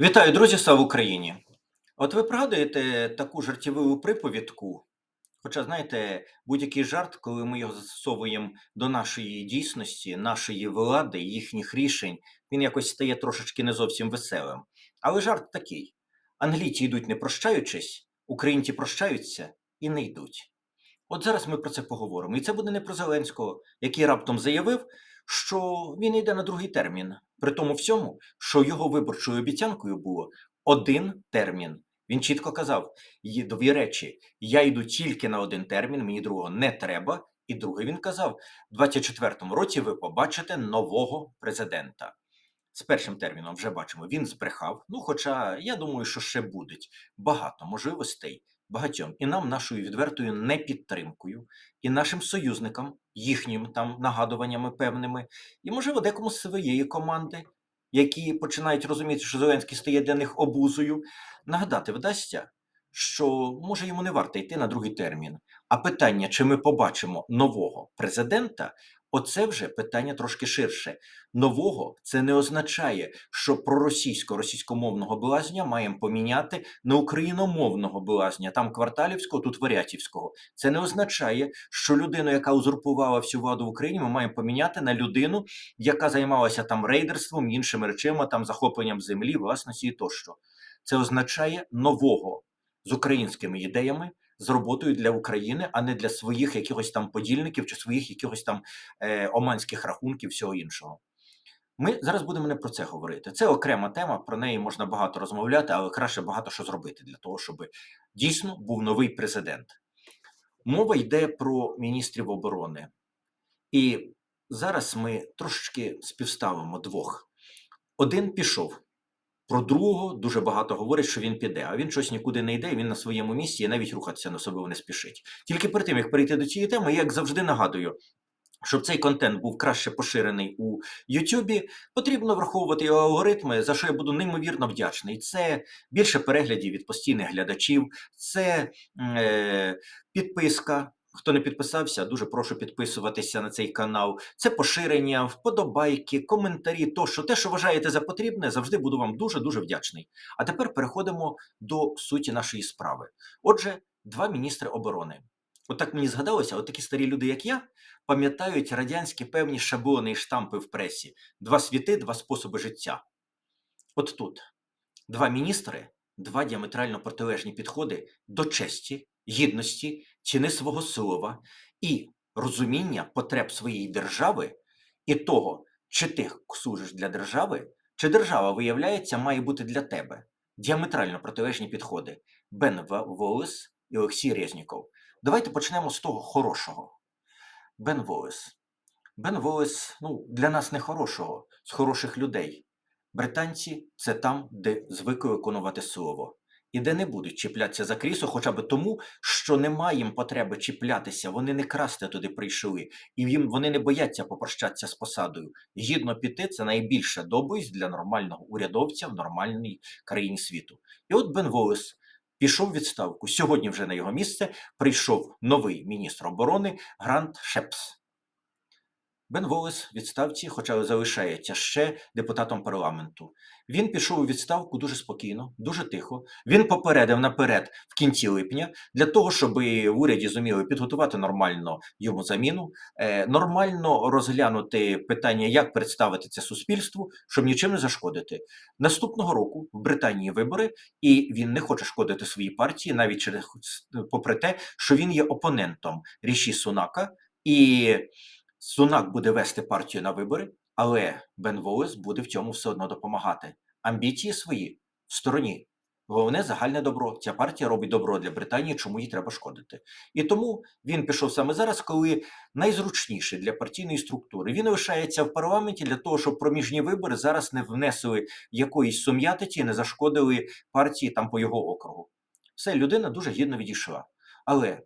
Вітаю, друзі, слава Україні! От ви пригадуєте таку жартівливу приповідку? Хоча, знаєте, будь-який жарт, коли ми його застосовуємо до нашої дійсності, нашої влади, їхніх рішень, він якось стає трошечки не зовсім веселим. Але жарт такий: англійці йдуть не прощаючись, українці прощаються і не йдуть. От зараз ми про це поговоримо. І це буде не про Зеленського, який раптом заявив, що він йде на другий термін. При тому всьому, що його виборчою обіцянкою було один термін. Він чітко казав: є дві речі: я йду тільки на один термін, мені другого не треба. І друге, він казав: у 24-му році ви побачите нового президента. З першим терміном вже бачимо, він збрехав. Ну, хоча я думаю, що ще будуть багато можливостей багатьом і нам, нашою відвертою непідтримкою, і нашим союзникам, їхнім там нагадуваннями певними, і, можливо, декому з своєї команди, які починають розуміти, що Зеленський стає для них обузою, нагадати вдасться, що може йому не варто йти на другий термін. А питання, чи ми побачимо нового президента, оце вже питання трошки ширше. Нового це не означає, що проросійсько російськомовного блазня маємо поміняти на україномовного блазня, там кварталівського, тут варятівського. Це не означає, що людину, яка узурпувала всю владу в Україні, ми маємо поміняти на людину, яка займалася там рейдерством, іншими речима, там захопленням землі, власності і тощо. Це означає нового з українськими ідеями, з роботою для України, а не для своїх якихось там подільників чи своїх якихось там е, оманських рахунків, всього іншого. Ми зараз будемо не про це говорити. Це окрема тема, про неї можна багато розмовляти, але краще багато що зробити для того, щоб дійсно був новий президент. Мова йде про міністрів оборони. І зараз ми трошечки співставимо двох. Один пішов. Про другого дуже багато говорять, що він піде, а він щось нікуди не йде, він на своєму місці і навіть рухатися на особливо не спішить. Тільки перед тим, як перейти до цієї теми, я як завжди нагадую, щоб цей контент був краще поширений у Ютубі, потрібно враховувати його алгоритми, за що я буду неймовірно вдячний. Це більше переглядів від постійних глядачів, це е, підписка. Хто не підписався, дуже прошу підписуватися на цей канал. Це поширення, вподобайки, коментарі, тощо те, що вважаєте за потрібне, завжди буду вам дуже дуже вдячний. А тепер переходимо до суті нашої справи. Отже, два міністри оборони. От мені згадалося, от такі старі люди, як я, пам'ятають радянські певні шаблони і штампи в пресі: два світи, два способи життя. От тут два міністри, два діаметрально протилежні підходи до честі, гідності, ціни свого слова і розуміння потреб своєї держави і того, чи ти служиш для держави, чи держава, виявляється, має бути для тебе. Діаметрально протилежні підходи. Бен Волес і Олексій Резніков. Давайте почнемо з того хорошого. Бен Волес. Бен Волес ну, для нас не хорошого, з хороших людей. Британці це там, де звикли виконувати слово. І де не будуть чіплятися за крісло, хоча б тому, що немає їм потреби чіплятися, вони не красти туди прийшли, і їм вони не бояться попрощатися з посадою. Гідно піти це найбільша добрість для нормального урядовця в нормальній країні світу. І от Бен Волес пішов у відставку. Сьогодні вже на його місце прийшов новий міністр оборони Грант Шепс. Бен Волес відставці, хоча залишається ще депутатом парламенту. Він пішов у відставку дуже спокійно, дуже тихо. Він попередив наперед в кінці липня для того, щоб в уряді зуміли підготувати нормально йому заміну, е, нормально розглянути питання, як представити це суспільству, щоб нічим не зашкодити. Наступного року в Британії вибори, і він не хоче шкодити своїй партії, навіть через попри те, що він є опонентом Ріші Сунака і. Сунак буде вести партію на вибори, але Бен Волес буде в цьому все одно допомагати. Амбіції свої в стороні. Головне загальне добро. Ця партія робить добро для Британії, чому їй треба шкодити. І тому він пішов саме зараз, коли найзручніше для партійної структури. Він лишається в парламенті для того, щоб проміжні вибори зараз не внесли якоїсь сум'ятиці, не зашкодили партії там по його округу. Все, людина дуже гідно відійшла. Але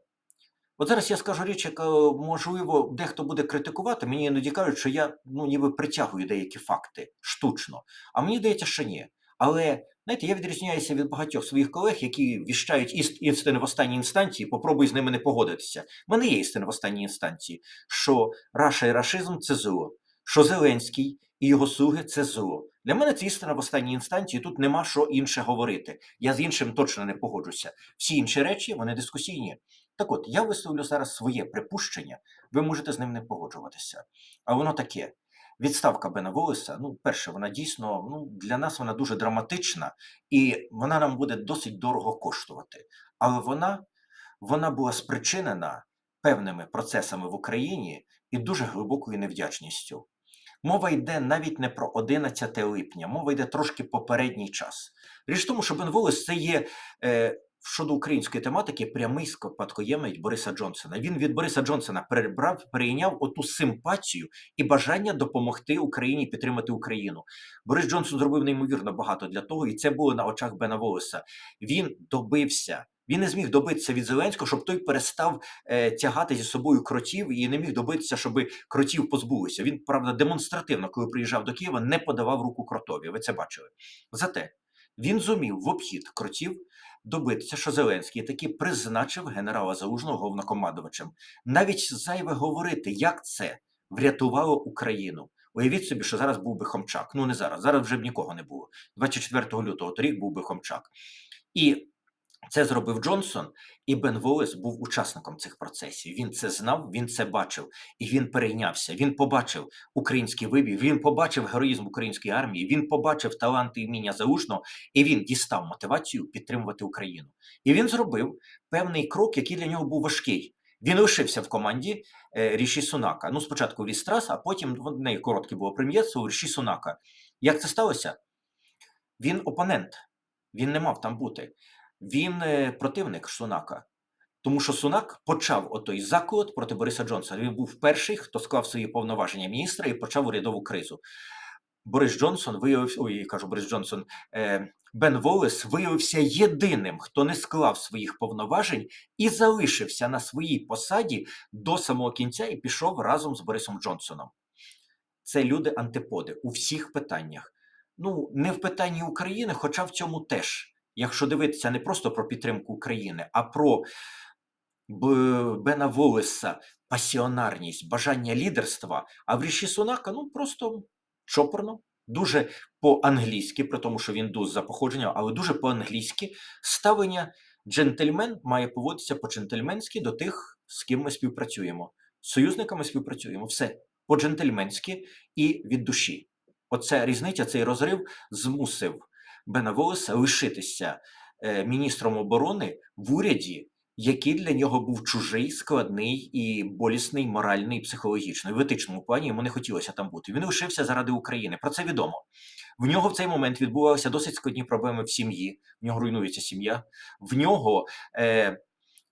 От зараз я скажу річ, яка можливо дехто буде критикувати. Мені іноді кажуть, що я ну ніби притягую деякі факти штучно. А мені здається, що ні. Але знаєте, я відрізняюся від багатьох своїх колег, які віщають іст, істини в останній інстанції. Попробуй з ними не погодитися. У мене є істина в останній інстанції, що раша і рашизм це зло, що Зеленський і його слуги це зло. Для мене це істина в останній інстанції. Тут нема що інше говорити. Я з іншим точно не погоджуся. Всі інші речі вони дискусійні. Так от, я висловлю зараз своє припущення, ви можете з ним не погоджуватися. А воно таке: відставка Бена Волеса, ну, перше, вона дійсно ну, для нас вона дуже драматична, і вона нам буде досить дорого коштувати. Але вона, вона була спричинена певними процесами в Україні і дуже глибокою невдячністю. Мова йде навіть не про 11 липня, мова йде трошки попередній час. Річ в тому, що Бен Волес це є е, щодо української тематики прямий спадкоємець Бориса Джонсона. Він від Бориса Джонсона перебрав, перейняв оту симпатію і бажання допомогти Україні підтримати Україну. Борис Джонсон зробив неймовірно багато для того, і це було на очах Бена Волеса. Він добився. Він не зміг добитися від Зеленського, щоб той перестав е, тягати зі собою кротів і не міг добитися, щоб кротів позбулися. Він, правда, демонстративно, коли приїжджав до Києва, не подавав руку кротові. Ви це бачили. Зате він зумів в обхід кротів добитися, що Зеленський таки призначив генерала Залужного головнокомандувачем. Навіть зайве говорити, як це врятувало Україну. Уявіть собі, що зараз був би Хомчак. Ну не зараз, зараз вже б нікого не було. 24 лютого торік був би Хомчак. І це зробив Джонсон, і Бен Волес був учасником цих процесів. Він це знав, він це бачив, і він перейнявся. Він побачив український вибір, він побачив героїзм української армії, він побачив таланти і вміння заужного, і він дістав мотивацію підтримувати Україну. І він зробив певний крок, який для нього був важкий. Він лишився в команді е, Ріші Сунака. Ну, спочатку Рістрас, а потім в неї коротке було прем'єрство Ріші Сунака. Як це сталося? Він опонент, він не мав там бути він е, противник Сунака. Тому що Сунак почав отой заколот проти Бориса Джонсона. Він був перший, хто склав свої повноваження міністра і почав урядову кризу. Борис Джонсон виявився, ой, кажу Борис Джонсон, е, Бен Волес виявився єдиним, хто не склав своїх повноважень і залишився на своїй посаді до самого кінця і пішов разом з Борисом Джонсоном. Це люди антиподи у всіх питаннях. Ну, не в питанні України, хоча в цьому теж якщо дивитися не просто про підтримку України, а про Бена Волеса, пасіонарність, бажання лідерства, а в Ріші Сунака ну просто чопорно, дуже по-англійськи, при тому, що він дуз за походженням, але дуже по-англійськи ставлення джентльмен має поводитися по-джентльменськи до тих, з ким ми співпрацюємо. З союзниками співпрацюємо. Все по-джентльменськи і від душі. Оця різниця, цей розрив змусив Бена Волеса лишитися е, міністром оборони в уряді, який для нього був чужий, складний і болісний, моральний, психологічно. В етичному плані йому не хотілося там бути. Він лишився заради України. Про це відомо. В нього в цей момент відбувалися досить складні проблеми в сім'ї. В нього руйнується сім'я. В нього е,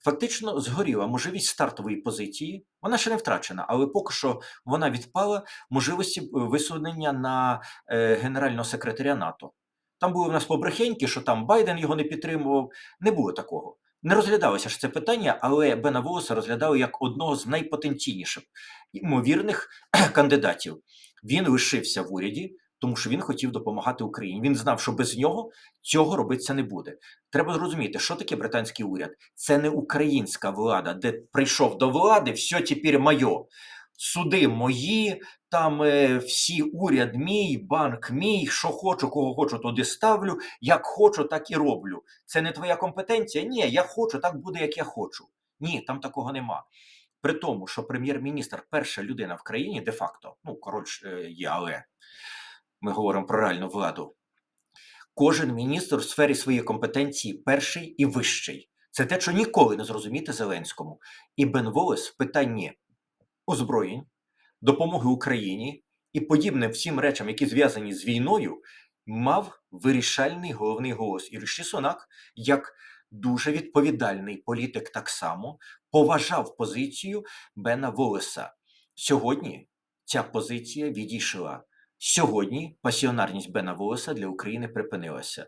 фактично згоріла можливість стартової позиції. Вона ще не втрачена, але поки що вона відпала можливості висунення на е, генерального секретаря НАТО. Там були в нас побрехеньки, що там Байден його не підтримував. Не було такого. Не розглядалося ж це питання, але Бена Волоса розглядали як одного з найпотенційніших ймовірних кандидатів. Він лишився в уряді, тому що він хотів допомагати Україні. Він знав, що без нього цього робитися не буде. Треба зрозуміти, що таке британський уряд. Це не українська влада, де прийшов до влади, все тепер моє суди мої, там е, всі уряд мій, банк мій, що хочу, кого хочу, туди ставлю. Як хочу, так і роблю. Це не твоя компетенція? Ні, я хочу, так буде, як я хочу. Ні, там такого нема. При тому, що прем'єр-міністр перша людина в країні, де-факто, ну, король е, є, але ми говоримо про реальну владу. Кожен міністр в сфері своєї компетенції перший і вищий. Це те, що ніколи не зрозуміти Зеленському. І Бен Волес в питанні озброєнь, допомоги Україні і подібним всім речам, які зв'язані з війною, мав вирішальний головний голос. І Ріші Сунак, як дуже відповідальний політик, так само поважав позицію Бена Волеса. Сьогодні ця позиція відійшла. Сьогодні пасіонарність Бена Волеса для України припинилася.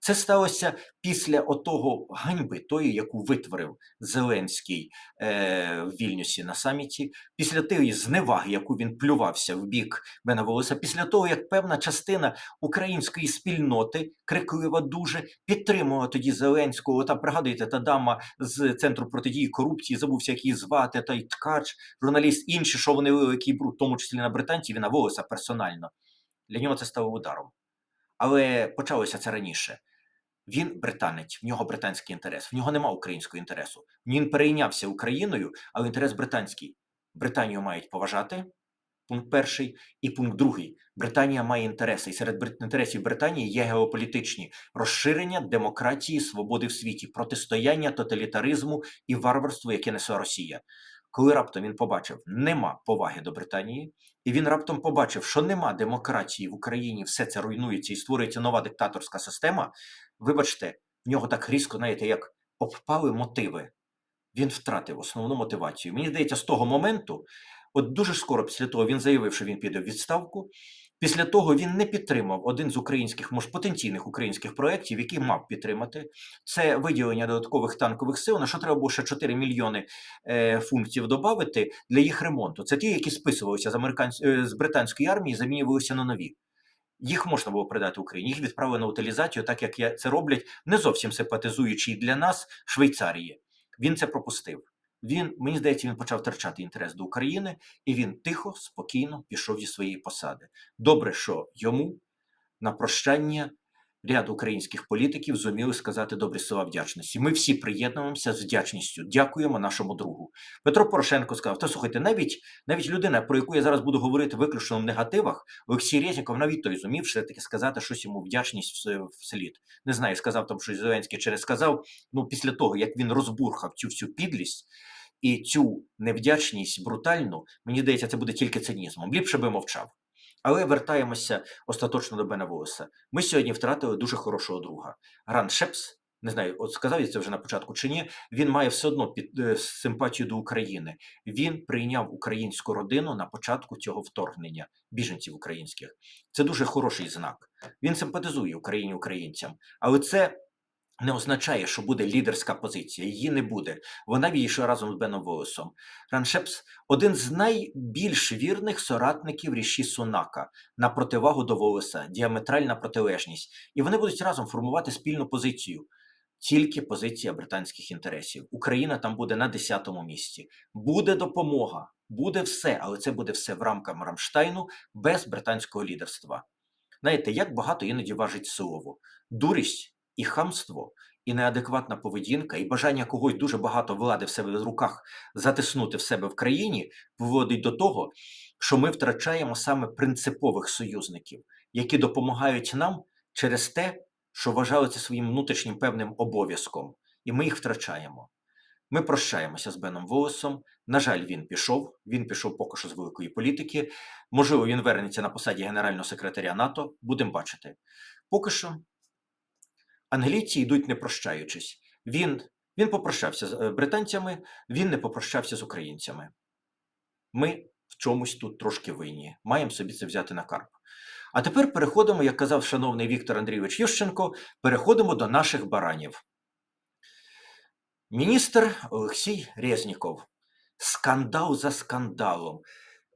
Це сталося після отого ганьби, тої, яку витворив Зеленський е, в Вільнюсі на саміті, після тієї зневаги, яку він плювався в бік Бена Волоса, після того, як певна частина української спільноти криклива дуже підтримувала тоді Зеленського. Та пригадуєте, та дама з центру протидії корупції, забувся, як її звати, той ткач, журналіст, інші, що вони великий бруд, в тому числі на британців і на Волоса персонально. Для нього це стало ударом. Але почалося це раніше. Він британець, в нього британський інтерес, в нього нема українського інтересу. Він перейнявся Україною, але інтерес британський. Британію мають поважати. Пункт перший, і пункт другий. Британія має інтереси, і серед інтересів Британії є геополітичні розширення демократії, свободи в світі, протистояння тоталітаризму і варварству, яке несе Росія. Коли раптом він побачив, нема поваги до Британії, і він раптом побачив, що нема демократії в Україні, все це руйнується і створюється нова диктаторська система. Вибачте, в нього так різко, знаєте, як обпали мотиви. Він втратив основну мотивацію. Мені здається, з того моменту, от дуже скоро після того він заявив, що він піде в відставку. Після того він не підтримав один з українських, може, потенційних українських проєктів, який мав підтримати. Це виділення додаткових танкових сил, на що треба було ще 4 мільйони е, функтів додати для їх ремонту. Це ті, які списувалися з, американсь... е, з британської армії, замінювалися на нові. Їх можна було передати Україні, їх відправили на утилізацію, так як це роблять не зовсім симпатизуючий для нас Швейцарії. Він це пропустив. Він, мені здається, він почав втрачати інтерес до України, і він тихо, спокійно пішов зі своєї посади. Добре, що йому на прощання ряд українських політиків зуміли сказати добрі слова вдячності. Ми всі приєднуємося з вдячністю. Дякуємо нашому другу. Петро Порошенко сказав: та слухайте, навіть навіть людина, про яку я зараз буду говорити виключно в негативах, Олексій Резніков навіть той зумів все таки сказати щось йому вдячність вслід. Не знаю, сказав там щось Зеленський через сказав. Ну, після того, як він розбурхав цю всю підлість. І цю невдячність брутальну, мені здається, це буде тільки цинізмом. Ліпше би мовчав. Але вертаємося остаточно до Бена Волеса. Ми сьогодні втратили дуже хорошого друга. Гран Шепс, не знаю, от сказав я це вже на початку чи ні. Він має все одно під е, симпатію до України. Він прийняв українську родину на початку цього вторгнення біженців українських. Це дуже хороший знак. Він симпатизує Україні українцям, але це. Не означає, що буде лідерська позиція. Її не буде. Вона війшла разом з Беном Волесом. Раншепс один з найбільш вірних соратників Ріші Сунака на противагу до Волеса, діаметральна протилежність. І вони будуть разом формувати спільну позицію. Тільки позиція британських інтересів. Україна там буде на 10-му місці. Буде допомога, буде все, але це буде все в рамках Рамштайну без британського лідерства. Знаєте, як багато іноді важить слово. Дурість і хамство, і неадекватна поведінка, і бажання когось дуже багато влади в себе в руках затиснути в себе в країні приводить до того, що ми втрачаємо саме принципових союзників, які допомагають нам через те, що вважали своїм внутрішнім певним обов'язком, і ми їх втрачаємо. Ми прощаємося з Беном Волесом. На жаль, він пішов. Він пішов поки що з великої політики. Можливо, він вернеться на посаді генерального секретаря НАТО. Будемо бачити. Поки що англійці йдуть не прощаючись. Він, він попрощався з е, британцями, він не попрощався з українцями. Ми в чомусь тут трошки винні. Маємо собі це взяти на карп. А тепер переходимо, як казав шановний Віктор Андрійович Ющенко, переходимо до наших баранів. Міністр Олексій Резніков. Скандал за скандалом.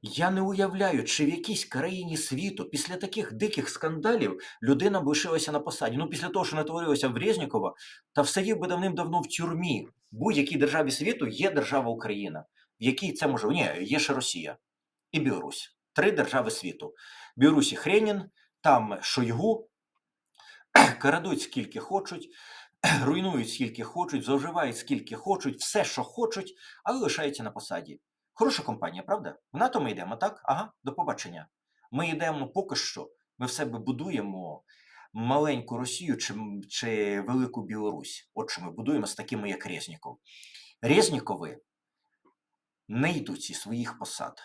Я не уявляю, чи в якійсь країні світу після таких диких скандалів людина б лишилася на посаді. Ну, після того, що натворилося в Резнікова, та в би давним-давно в тюрмі. Будь-якій державі світу є держава Україна, в якій це може. Ні, є ще Росія і Білорусь. Три держави світу. В Білорусі Хренін, там Шойгу, крадуть скільки хочуть, руйнують скільки хочуть, зловживають скільки хочуть, все, що хочуть, але лишаються на посаді. Хороша компанія, правда? В НАТО ми йдемо, так? Ага, до побачення. Ми йдемо поки що. Ми в себе будуємо маленьку Росію чи, чи велику Білорусь. От що ми будуємо з такими, як Резніков. Резнікови не йдуть зі своїх посад.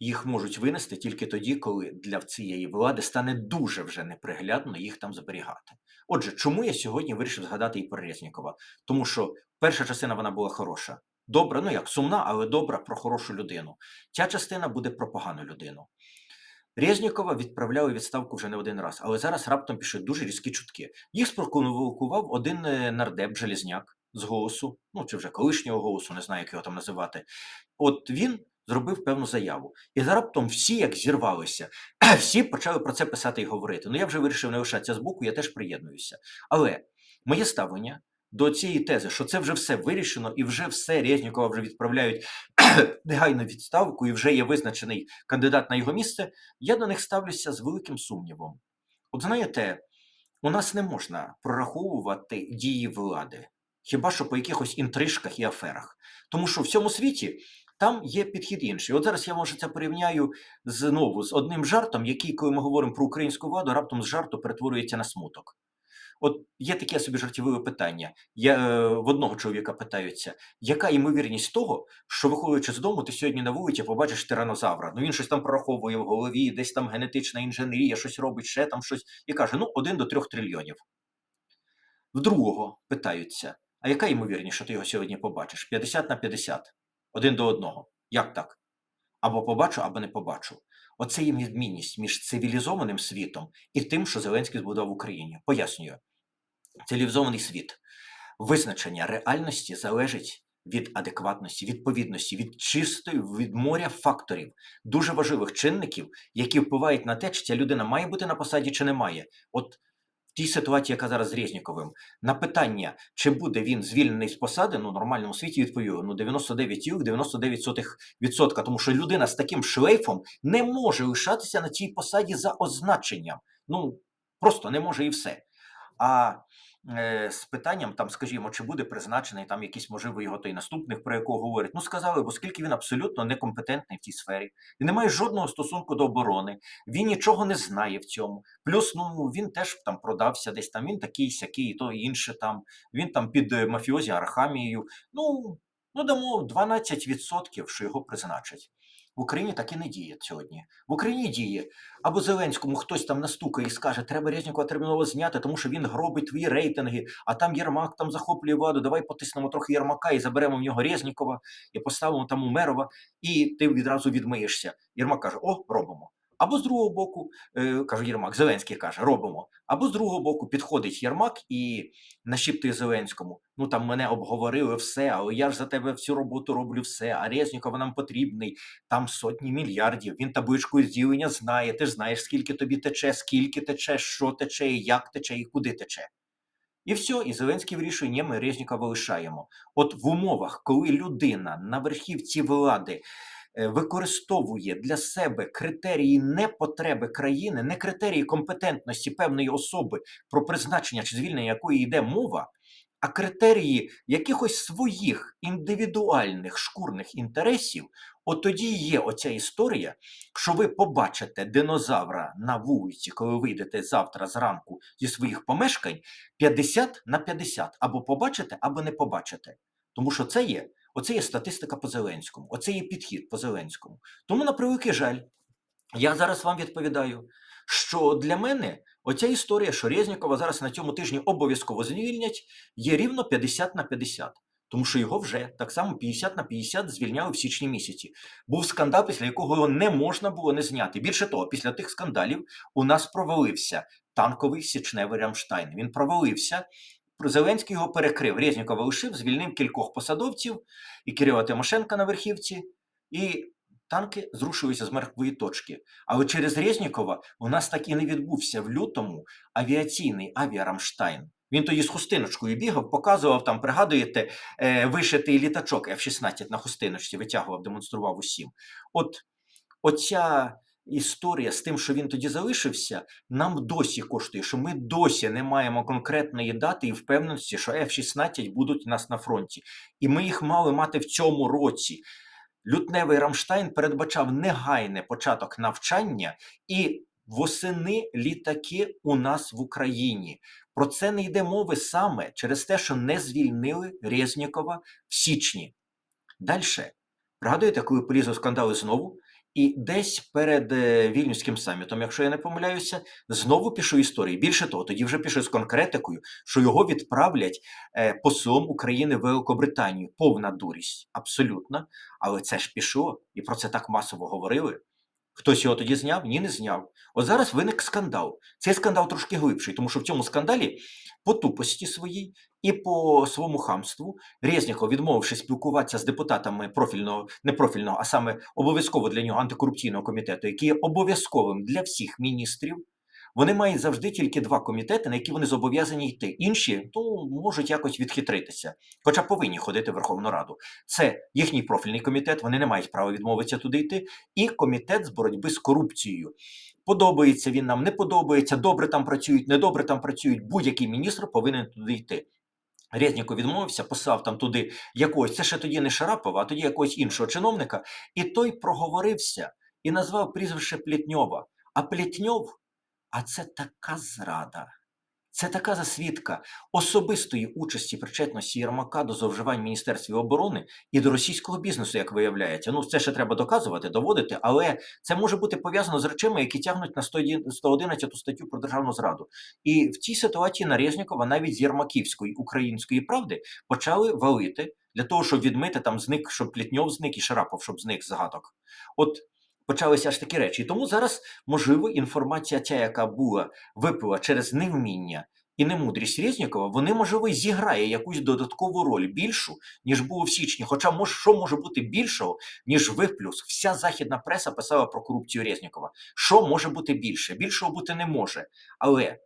Їх можуть винести тільки тоді, коли для цієї влади стане дуже вже неприглядно їх там зберігати. Отже, чому я сьогодні вирішив згадати і про Резнікова? Тому що перша частина вона була хороша. Добра, ну як сумна, але добра про хорошу людину. Ця частина буде про погану людину. Резнікова відправляли відставку вже не один раз, але зараз раптом пишуть дуже різкі чутки. Їх спровокував один е, нардеп Желізняк з голосу, ну чи вже колишнього голосу, не знаю, як його там називати. От він зробив певну заяву. І раптом всі як зірвалися, всі почали про це писати і говорити. Ну я вже вирішив не лишатися з боку, я теж приєднуюся. Але моє ставлення до цієї тези, що це вже все вирішено, і вже все Резнікова вже відправляють негайно відставку, і вже є визначений кандидат на його місце. Я до них ставлюся з великим сумнівом. От знаєте, у нас не можна прораховувати дії влади, хіба що по якихось інтрижках і аферах. Тому що в цьому світі там є підхід інший. От зараз я може це порівняю знову з одним жартом, який, коли ми говоримо про українську владу, раптом з жарту перетворюється на смуток. От є таке собі жартівливе питання. Я, е, в одного чоловіка питаються, яка ймовірність того, що виходячи з дому, ти сьогодні на вулиці побачиш тиранозавра. Ну він щось там прораховує в голові, десь там генетична інженерія, щось робить, ще там щось, і каже: ну, один до трьох трильйонів. В другого питаються: а яка ймовірність, що ти його сьогодні побачиш? 50 на 50, один до одного. Як так? Або побачу, або не побачу. Оце є відмінність між цивілізованим світом і тим, що Зеленський збудував в Україні. Пояснюю, цивілізований світ, визначення реальності залежить від адекватності, відповідності, від чистої, від моря факторів, дуже важливих чинників, які впливають на те, чи ця людина має бути на посаді, чи не має. От в тій ситуації, яка зараз з Резніковим, на питання, чи буде він звільнений з посади, ну в нормальному світі відповів ну 99,99%, тому що людина з таким шлейфом не може лишатися на цій посаді за означенням. Ну просто не може і все. А з питанням, там, скажімо, чи буде призначений там якийсь, можливо, його той наступник, про якого говорять. Ну, сказали, оскільки він абсолютно некомпетентний в цій сфері, він не має жодного стосунку до оборони, він нічого не знає в цьому. Плюс, ну він теж там продався десь там, він такий сякий, то інше там. Він там під е, мафіозі Архамією. Ну, ну дамо 12%, що його призначать. В Україні так і не діє сьогодні. В Україні діє або Зеленському хтось там настукає і скаже, треба Резнікова терміново зняти, тому що він гробить твої рейтинги, а там Єрмак там захоплює владу. Давай потиснемо трохи Єрмака і заберемо в нього Резнікова і поставимо там Умерова, і ти відразу відмиєшся. Єрмак каже: О, робимо. Або з другого боку, е, каже Єрмак, Зеленський каже, робимо. Або з другого боку підходить Єрмак і нашіптує Зеленському. Ну там мене обговорили все, але я ж за тебе всю роботу роблю все. А Резнікова нам потрібний, там сотні мільярдів. Він табличку зділення знає. Ти ж знаєш, скільки тобі тече, скільки тече, що тече, як тече, і куди тече. І все, і Зеленський вирішує, ні, ми Резнікова лишаємо. От в умовах, коли людина на верхівці влади використовує для себе критерії не потреби країни, не критерії компетентності певної особи, про призначення чи звільнення якої йде мова, а критерії якихось своїх індивідуальних шкурних інтересів, от тоді є оця історія, що ви побачите динозавра на вулиці, коли вийдете завтра зранку зі своїх помешкань, 50 на 50. Або побачите, або не побачите. Тому що це є, оце є статистика по Зеленському, оце є підхід по Зеленському. Тому, на превеликий жаль, я зараз вам відповідаю, що для мене оця історія, що Резнікова зараз на цьому тижні обов'язково звільнять, є рівно 50 на 50. Тому що його вже так само 50 на 50 звільняли в січні місяці. Був скандал, після якого його не можна було не зняти. Більше того, після тих скандалів у нас провалився танковий січневий Рамштайн. Він провалився. Зеленський його перекрив. Резнікова лишив, звільнив кількох посадовців і Кирила Тимошенка на верхівці. І танки зрушилися з мертвої точки. Але через Резнікова у нас так і не відбувся в лютому авіаційний авіарамштайн. Він тоді з хустиночкою бігав, показував там, пригадуєте, е, вишитий літачок F-16 на хустиночці, витягував, демонстрував усім. От оця історія з тим, що він тоді залишився, нам досі коштує, що ми досі не маємо конкретної дати і впевненості, що F-16 будуть у нас на фронті. І ми їх мали мати в цьому році. Лютневий Рамштайн передбачав негайний початок навчання і восени літаки у нас в Україні. Про це не йде мови саме через те, що не звільнили Резнікова в січні. Далі, пригадуєте, коли полізли скандали знову, і десь перед е, Вільнюським самітом, якщо я не помиляюся, знову пішов історії. Більше того, тоді вже пішов з конкретикою, що його відправлять е, послом України в Великобританію. Повна дурість, абсолютно. Але це ж пішло, і про це так масово говорили. Хтось його тоді зняв? Ні, не зняв. От зараз виник скандал. Цей скандал трошки глибший, тому що в цьому скандалі по тупості своїй і по своєму хамству Резніков, відмовившись спілкуватися з депутатами профільного, не профільного, а саме обов'язково для нього антикорупційного комітету, який є обов'язковим для всіх міністрів. Вони мають завжди тільки два комітети, на які вони зобов'язані йти. Інші ну, можуть якось відхитритися, хоча повинні ходити в Верховну Раду. Це їхній профільний комітет, вони не мають права відмовитися туди йти. І комітет з боротьби з корупцією. Подобається він нам, не подобається, добре там працюють, недобре там працюють. Будь-який міністр повинен туди йти. Резніков відмовився, послав там туди якогось, це ще тоді не Шарапова, а тоді якогось іншого чиновника, і той проговорився і назвав прізвище Плітньова. А Плітньов, а це така зрада. Це така засвідка особистої участі причетності Єрмака до зловживань Міністерстві оборони і до російського бізнесу, як виявляється. Ну, це ще треба доказувати, доводити, але це може бути пов'язано з речами, які тягнуть на 111 статтю про державну зраду. І в цій ситуації на Резнікова навіть з Єрмаківської української правди почали валити для того, щоб відмити там зник, щоб Плітньов зник і Шарапов, щоб зник згадок. От почалися аж такі речі. І тому зараз, можливо, інформація, ця, яка була випила через невміння і немудрість Резнікова, вони, можливо, зіграє якусь додаткову роль більшу, ніж було в січні. Хоча мож, що може бути більшого, ніж виплюс? Вся західна преса писала про корупцію Резнікова. Що може бути більше? Більшого бути не може. Але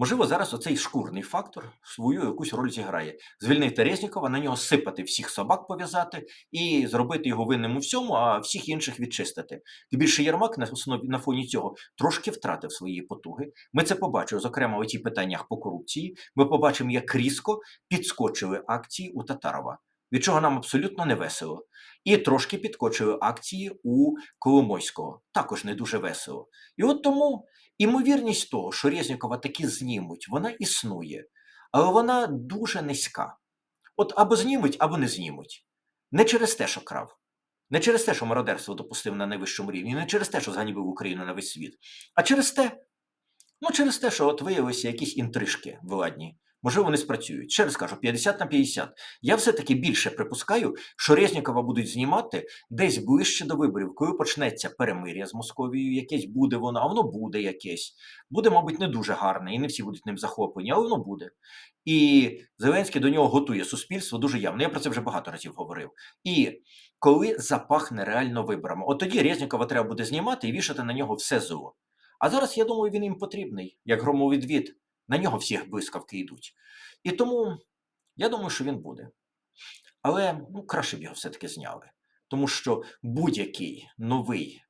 Можливо, зараз оцей шкурний фактор свою якусь роль зіграє. Звільнити Резнікова, на нього сипати всіх собак пов'язати і зробити його винним у всьому, а всіх інших відчистити. Тим більше Єрмак на основі на фоні цього трошки втратив свої потуги. Ми це побачили, зокрема, у ті питаннях по корупції. Ми побачимо, як різко підскочили акції у Татарова. Від чого нам абсолютно не весело. І трошки підкочили акції у Коломойського. Також не дуже весело. І от тому Імовірність того, що Резнікова таки знімуть, вона існує, але вона дуже низька. От або знімуть, або не знімуть. Не через те, що крав, не через те, що мародерство допустив на найвищому рівні, не через те, що зганібив Україну на весь світ, а через те, ну через те, що от виявилися якісь інтрижки владні. Можливо, вони спрацюють. Ще раз кажу, 50 на 50. Я все-таки більше припускаю, що Резнікова будуть знімати десь ближче до виборів, коли почнеться перемир'я з Московією, якесь буде воно, а воно буде якесь. Буде, мабуть, не дуже гарне, і не всі будуть ним захоплені, але воно буде. І Зеленський до нього готує суспільство дуже явно. Я про це вже багато разів говорив. І коли запахне реально виборами, от тоді Резнікова треба буде знімати і вішати на нього все зло. А зараз, я думаю, він їм потрібний, як громовідвід. На нього всіх блискавки йдуть. І тому я думаю, що він буде. Але ну, краще б його все-таки зняли. Тому що будь-який новий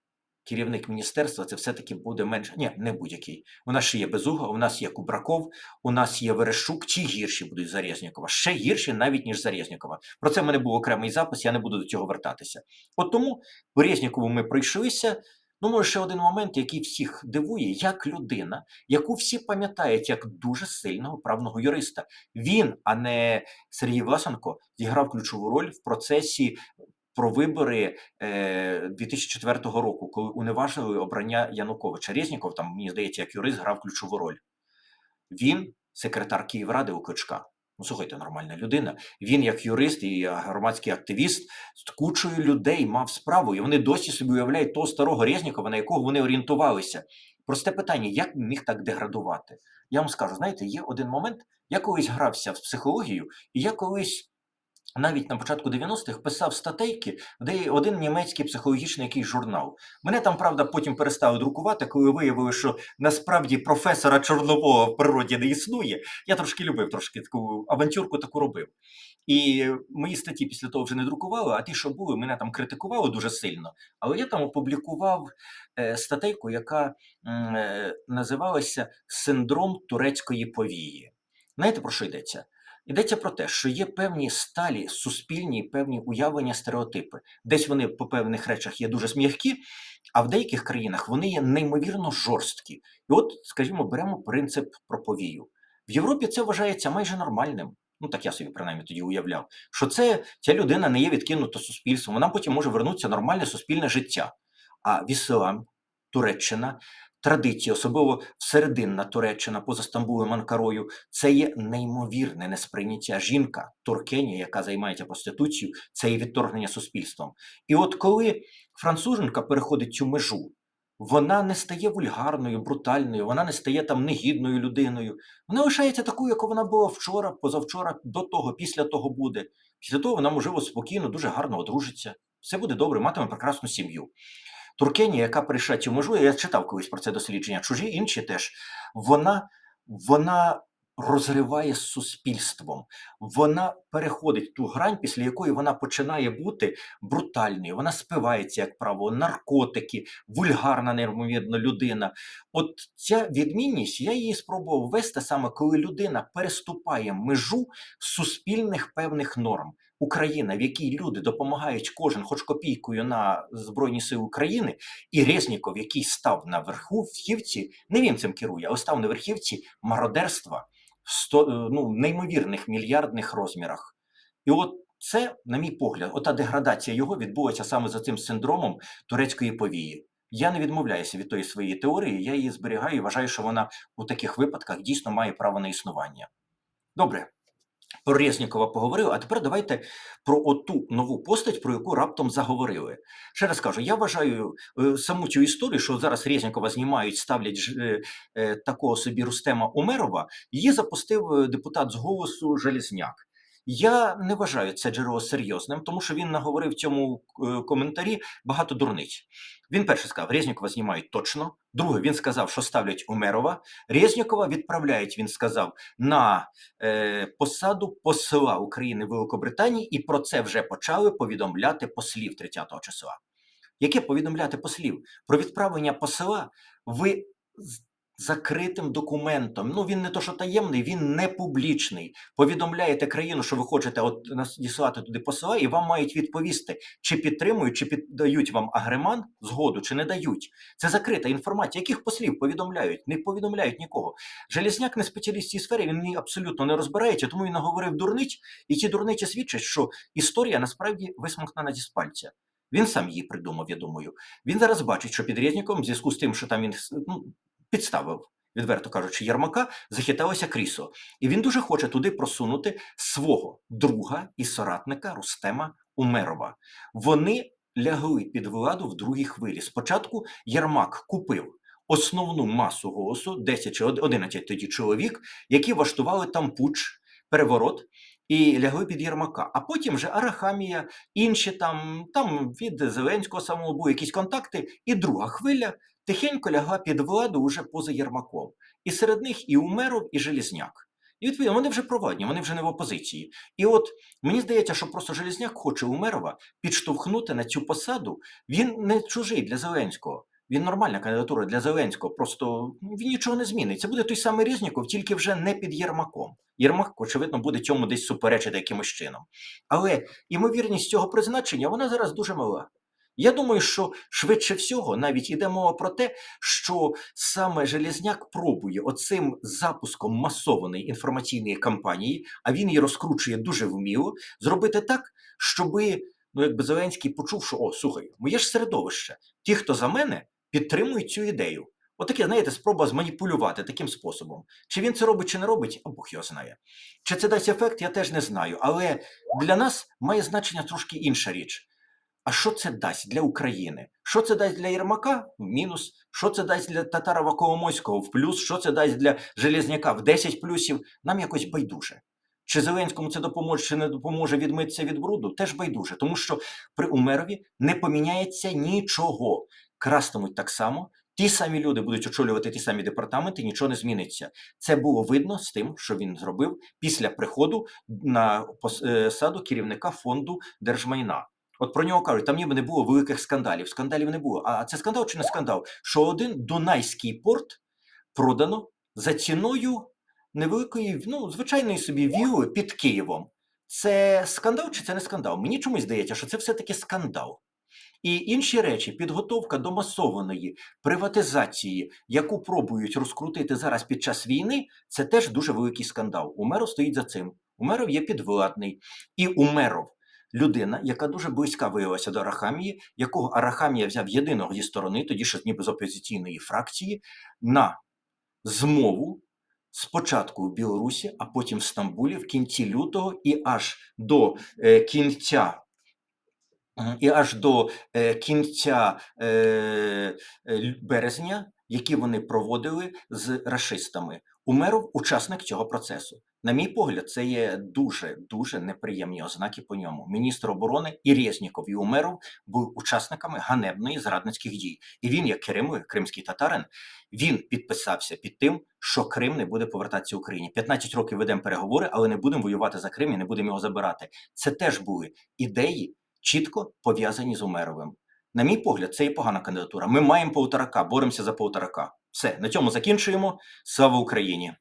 керівник міністерства це все-таки буде менше. Ні, не будь-який. У нас ще є Безуга, у нас є Кубраков, у нас є Верешук, ті гірші будуть за Резнікова. Ще гірші навіть, ніж за Резнікова. Про це в мене був окремий запис, я не буду до цього вертатися. От тому по Резнікову ми пройшлися. Ну, може, ще один момент, який всіх дивує, як людина, яку всі пам'ятають як дуже сильного правного юриста. Він, а не Сергій Власенко, зіграв ключову роль в процесі про вибори е, 2004 року, коли уневажили обрання Януковича. Резніков, там, мені здається, як юрист грав ключову роль. Він секретар Київради у Кличка. Ну, слухайте, нормальна людина. Він, як юрист і громадський активіст, з кучою людей мав справу, і вони досі собі уявляють того старого Резнікова, на якого вони орієнтувалися. Просте питання, як він міг так деградувати? Я вам скажу, знаєте, є один момент, я колись грався в психологію, і я колись. Навіть на початку 90-х писав статейки, де один німецький психологічний журнал. Мене там, правда, потім перестали друкувати, коли виявили, що насправді професора Чорнового в природі не існує. Я трошки любив, трошки таку авантюрку таку робив. І мої статті після того вже не друкували, а ті, що були, мене там критикували дуже сильно. Але я там опублікував е, статейку, яка е, називалася Синдром турецької повії. Знаєте, про що йдеться? Йдеться про те, що є певні сталі суспільні певні уявлення, стереотипи. Десь вони по певних речах є дуже м'які, а в деяких країнах вони є неймовірно жорсткі. І от, скажімо, беремо принцип про повію. В Європі це вважається майже нормальним. Ну так я собі принаймні тоді уявляв, що це ця людина не є відкинута суспільством, вона потім може вернутися в нормальне суспільне життя. А в іслам, Туреччина традиції, особливо всерединна Туреччина поза Стамбулом Анкарою, це є неймовірне несприйняття жінка, туркені, яка займається проституцією, це є відторгнення суспільством. І от коли француженка переходить цю межу, вона не стає вульгарною, брутальною, вона не стає там негідною людиною. Вона лишається такою, яка вона була вчора, позавчора, до того, після того буде. Після того вона, можливо, спокійно, дуже гарно одружиться. Все буде добре, матиме прекрасну сім'ю. Туркенія, яка перейшла цю межу, я читав колись про це дослідження, чужі інші теж, вона, вона розриває з суспільством. Вона переходить ту грань, після якої вона починає бути брутальною. Вона спивається, як правило, наркотики, вульгарна, неймовірно людина. От ця відмінність, я її спробував ввести саме коли людина переступає межу суспільних певних норм. Україна, в якій люди допомагають кожен, хоч копійкою на Збройні Сили України, і Резніков, який став на верхівці, не він цим керує, а став на верхівці мародерства в сто, е, ну, неймовірних мільярдних розмірах. І от це, на мій погляд, ота деградація його відбулася саме за цим синдромом турецької повії. Я не відмовляюся від тої своєї теорії, я її зберігаю і вважаю, що вона у таких випадках дійсно має право на існування. Добре. Про Резнікова поговорив, а тепер давайте про оту нову постать, про яку раптом заговорили. Ще раз кажу, я вважаю е, саму цю історію, що зараз Резнікова знімають, ставлять е, е, такого собі Рустема Умерова, її запустив депутат з голосу Желізняк. Я не вважаю це джерело серйозним, тому що він наговорив в цьому е, коментарі багато дурниць. Він перше сказав, Резнікова знімають точно. Друге, він сказав, що ставлять Умерова. Резнікова відправляють, він сказав, на е, посаду посла України Великобританії, і про це вже почали повідомляти послів 30-го числа. Яке повідомляти послів? Про відправлення посла ви закритим документом. Ну він не то, що таємний, він не публічний. Повідомляєте країну, що ви хочете от надіслати туди посла, і вам мають відповісти, чи підтримують, чи піддають вам агреман, згоду, чи не дають. Це закрита інформація. Яких послів повідомляють? Не повідомляють нікого. Желізняк не спеціаліст цій сфері, він абсолютно не розбирається, тому він наговорив дурниць, і ці дурниці свідчать, що історія насправді висмоктана зі спальця. Він сам її придумав, я думаю. Він зараз бачить, що під Резніком, в зв'язку з тим, що там він ну, підставив, відверто кажучи, Ярмака, захиталося крісло. І він дуже хоче туди просунути свого друга і соратника Рустема Умерова. Вони лягли під владу в другій хвилі. Спочатку Ярмак купив основну масу голосу, 10 чи 11 тоді чоловік, які влаштували там пуч, переворот. І лягли під Єрмака. А потім вже Арахамія, інші там, там від Зеленського самого були якісь контакти, і друга хвиля тихенько лягла під владу уже поза Єрмаком. І серед них і Умеров, і Желізняк. І відповідно, вони вже проводні, вони вже не в опозиції. І от мені здається, що просто Желізняк хоче Умерова підштовхнути на цю посаду. Він не чужий для Зеленського. Він нормальна кандидатура для Зеленського, просто він нічого не змінить. Це буде той самий Резніков, тільки вже не під Єрмаком. Єрмак, очевидно, буде цьому десь суперечити якимось чином. Але ймовірність цього призначення вона зараз дуже мала. Я думаю, що швидше всього навіть іде мова про те, що саме Железняк пробує оцим запуском масованої інформаційної кампанії, а він її розкручує дуже вміло, зробити так, щоби ну, якби Зеленський почув, що о, слухай, моє ж середовище, ті, хто за мене, підтримують цю ідею. Отаке, знаєте, спроба зманіпулювати таким способом. Чи він це робить, чи не робить, а Бог його знає. Чи це дасть ефект, я теж не знаю. Але для нас має значення трошки інша річ. А що це дасть для України? Що це дасть для Єрмака? В мінус. Що це дасть для Татарова Коломойського в плюс? Що це дасть для Железняка в 10 плюсів? Нам якось байдуже. Чи Зеленському це допоможе, чи не допоможе відмитися від бруду? Теж байдуже, тому що при Умерові не поміняється нічого. Крастимуть так само. Ті самі люди будуть очолювати ті самі департаменти, нічого не зміниться. Це було видно з тим, що він зробив після приходу на посаду керівника фонду держмайна. От про нього кажуть, там ніби не було великих скандалів. Скандалів не було. А це скандал чи не скандал? Що один Дунайський порт продано за ціною невеликої, ну, звичайної собі вілли під Києвом. Це скандал чи це не скандал? Мені чомусь здається, що це все-таки скандал. І інші речі, підготовка до масованої приватизації, яку пробують розкрутити зараз під час війни, це теж дуже великий скандал. Умеров стоїть за цим. Умеров є підвладний. І Умеров людина, яка дуже близька виявилася до Арахамії, якого Арахамія взяв єдиного зі сторони, тоді ще ніби з опозиційної фракції, на змову спочатку в Білорусі, а потім в Стамбулі в кінці лютого і аж до е, кінця. І аж до е, кінця е, е, березня, які вони проводили з рашистами. Умеров учасник цього процесу. На мій погляд, це є дуже дуже неприємні ознаки по ньому. Міністр оборони і Резніков, і Умеров були учасниками ганебної зрадницьких дій. І він, як Керимовий, кримський татарин, він підписався під тим, що Крим не буде повертатися Україні. 15 років ведемо переговори, але не будемо воювати за Крим і не будемо його забирати. Це теж були ідеї, чітко пов'язані з Умеровим. На мій погляд, це є погана кандидатура. Ми маємо полторака, боремося за полторака. Все, на цьому закінчуємо. Слава Україні!